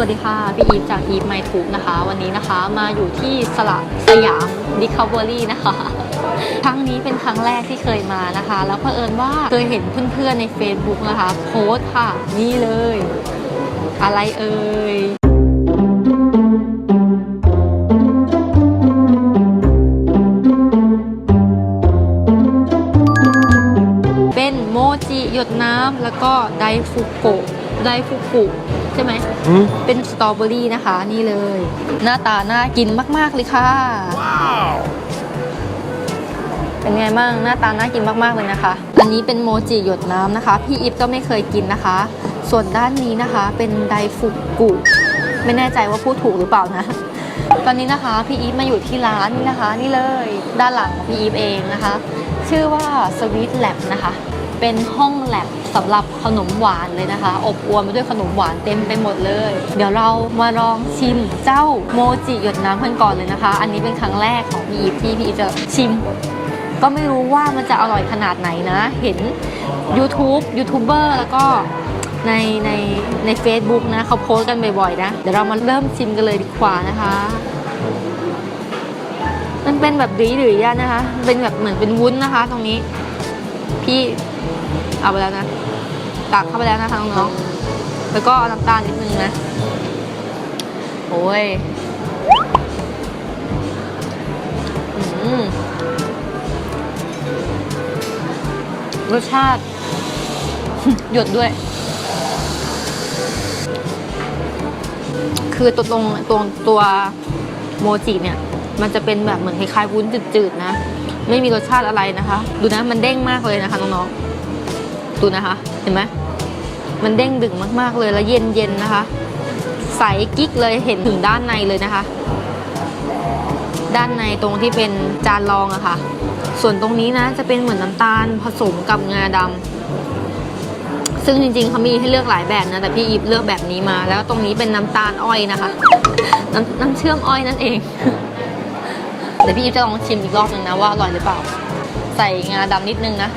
วัสดีค่ะ พี่อีฟจากอีฟไมทูบนะคะ วันนี้นะคะมาอยู่ที่สระสยามดิคาเวอรี่นะคะ ครั้งนี้เป็นครั้งแรกที่เคยมานะคะ แล้วเผอิญว่าเคยเห็นเพื่อนๆใน Facebook นะคะ โพสค่ะ นี่เลย อะไรเอ่ยเป็นโมจิหยดน้ำแล้วก็ไดฟุโกไดฟุกุใช่ไหม อืมเป็นสตรอเบอรี่นะคะนี่เลย หน้าตาน่ากินมาก ๆ เลยค่ะ เป็นไงบ้างหน้าตาน่ากินมาก ๆ เลยนะคะ อันนี้เป็นโมจิหยดน้ำนะคะ พี่อิฟก็ไม่เคยกินนะคะ ส่วนด้านนี้นะคะเป็นไดฟุกุ ไม่แน่ใจว่าพูดถูกหรือเปล่านะ ตอนนี้นะคะพี่อีฟมาอยู่ที่ร้านนี่นะคะ นี่เลยด้านหลังของพี่อีฟเองนะคะ ชื่อว่า Sweet Lab นะคะ เป็นห้องแลบสำหรับขนมหวานเลยนะคะ อบอวลไปด้วยขนมหวานเต็มไปหมดเลย เดี๋ยวเรามาลองชิมเจ้าโมจิหยดน้ำกันก่อนเลยนะคะ อันนี้เป็นครั้งแรกของพี่อีฟที่พี่อีฟจะชิม ก็ไม่รู้ว่ามันจะอร่อยขนาดไหนนะ เห็น YouTube ยูทูบเบอร์แล้วก็ในในใน Facebook นะเขาโพสกันบ่อยๆนะ เดี๋ยวเรามาเริ่มชิมกันเลยดีกว่านะคะ มันเป็นแบบดีหรือๆอะนะคะ เป็นแบบเหมือนเป็นวุ้นนะคะ ตรงนี้ พี่ เอาไปแล้วนะ ตักเข้าไปแล้วนะคะน้องๆ แล้วก็เอาน้ำตาลนิดนึงนะ โอ้ยรสชาติ หยดด้วย คือตัวตรงตรงตัวโมจิเนี่ย มันจะเป็นแบบเหมือนคล้ายๆวุ้นจืดๆนะ ไม่มีรสชาติอะไรนะคะ ดูนะมันเด้งมากเลยนะคะน้องๆดูนะคะ เห็นไหมมันเด้งดึงมากๆเลยแล้วเย็นๆนะคะ ใสกิ๊กเลยเห็นถึงด้านในเลยนะคะ ด้านในตรงที่เป็นจานรองอะค่ะ ส่วนตรงนี้นะจะเป็นเหมือนน้ำตาลผสมกับงาดำซึ่งจริงๆเขามีให้เลือกหลายแบบนะแต่พี่อีฟเลือกแบบนี้มา แล้วตรงนี้เป็นน้ำตาลอ้อยนะคะ น้ำน้ำเชื่อมอ้อยนั่นเอง ดี๋ยวพี่อีฟจะลองชิมอีกรอบหนึ่งนะว่าอร่อยหรือเปล่า ใส่งาดำนิดนึงนะ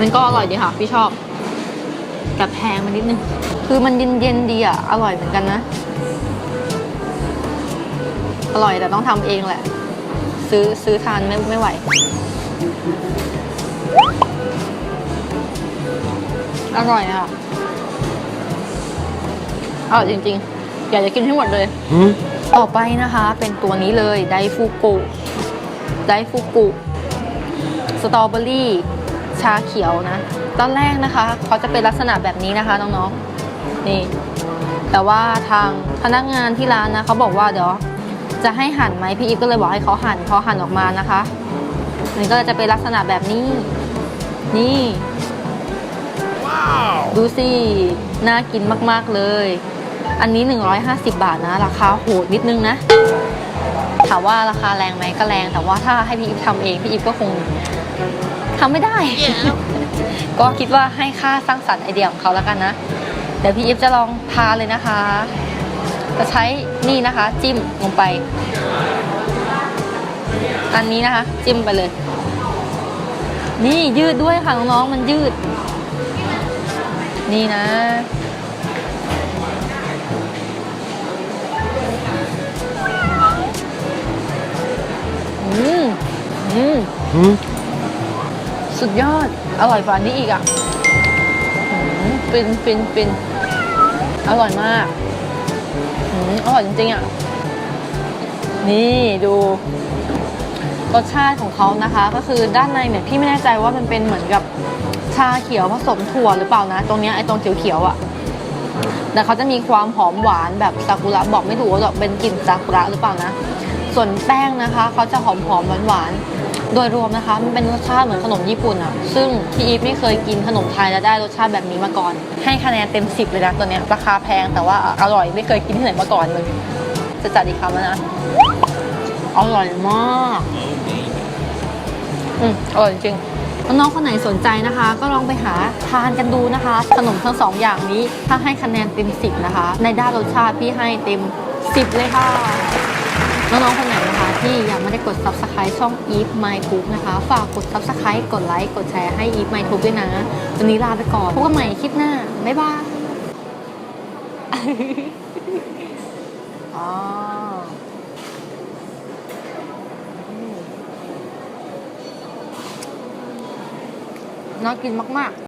มันก็อร่อยดีค่ะ พี่ชอบแต่แพงมันนิดนึง คือมันเย็นๆดีอะ อร่อยเหมือนกันนะ อร่อยแต่ต้องทำเองแหละ ซื้อซื้อทานไม่ไม่ไหว อร่อยอะ อร่อยจริงๆ อยากจะกินให้หมดเลยอืมต่อไปนะคะเป็นตัวนี้เลยไดฟูกุไดฟูกุสตรอเบอรี่ชาเขียวนะ ตอนแรกนะคะเขาจะเป็นลักษณะแบบนี้นะคะน้องๆนี่ แต่ว่าทางพนักงานที่ร้านนะเขาบอกว่าเดี๋ยวจะให้หั่นไหมพี่อีฟก็เลยบอกให้เขาหั่นพอหั่นออกมานะคะมันก็จะเป็นลักษณะแบบนี้ นี่ ดูสิ น่ากินมาก ๆ เลย อันนี้ 150 บาทนะ ราคาโหดนิดนึงนะ ถามว่าราคาแรงไหมก็แรง แต่ว่าถ้าให้พี่อีฟทำเอง พี่อีฟก็คงทำไม่ได้ก็คิดว่าให้ค่าสร้างสรรค์ไอเดียของเขาแล้วกันนะ เดี๋ยวพี่อีฟจะลองทานเลยนะคะ จะใช้นี่นะคะ จิ้มลงไป อันนี้นะคะ จิ้มไปเลย นี่ยืดด้วยค่ะน้องๆมันยืด นี่นะ สุดยอด อร่อยกว่านี้อีกอะฟินฟินฟินอร่อยมากอร่อยจริงๆอะ นี่ดูรสชาติของเขานะคะ ก็คือด้านในเนี่ยพี่ไม่แน่ใจว่ามันเป็นเหมือนกับชาเขียวผสมถั่วหรือเปล่านะ ตรงเนี้ยไอ้ตรงเขียวๆอะแต่เขาจะมีความหอมหวานแบบซากุระบอกไม่ถูกว่าเป็นกลิ่นซากุระหรือเปล่านะ ส่วนแป้งนะคะเขาจะหอมหอมหวานหวานๆ โดยรวมนะคะมันเป็นรสชาติเหมือนขนมญี่ปุ่นอะซึ่งพี่อีฟไม่เคยกินขนมไทยแล้วได้รสชาติแบบนี้มาก่อน ให้คะแนนเต็มสิบเลยนะตัวเนี้ยราคาแพงแต่ว่าอร่อยไม่เคยกินที่ไหนมาก่อนเลย จะจัดอีกคำแล้วนะ อร่อยมากอืมอร่อยจริงน้องคนไหนสนใจนะคะ ก็ลองไปหาทานกันดูนะคะ ขนมทั้งสองอย่างนี้ถ้าให้คะแนนเต็มสิบนะคะ ในด้านรสชาติพี่ให้เต็มสิบเลยค่ะ น้องๆคนไหนนะคะที่ยังไม่ได้กด subscribe ช่อง Eve My Tube นะคะ ฝากกด subscribe กดไลค์กดแชร์ให้ Eve My Tube ด้วยนะ วันนี้ลาไปก่อนพบกันใหม่คลิปหน้า บ๊ายบายอ๋อน่ากินมาก ๆ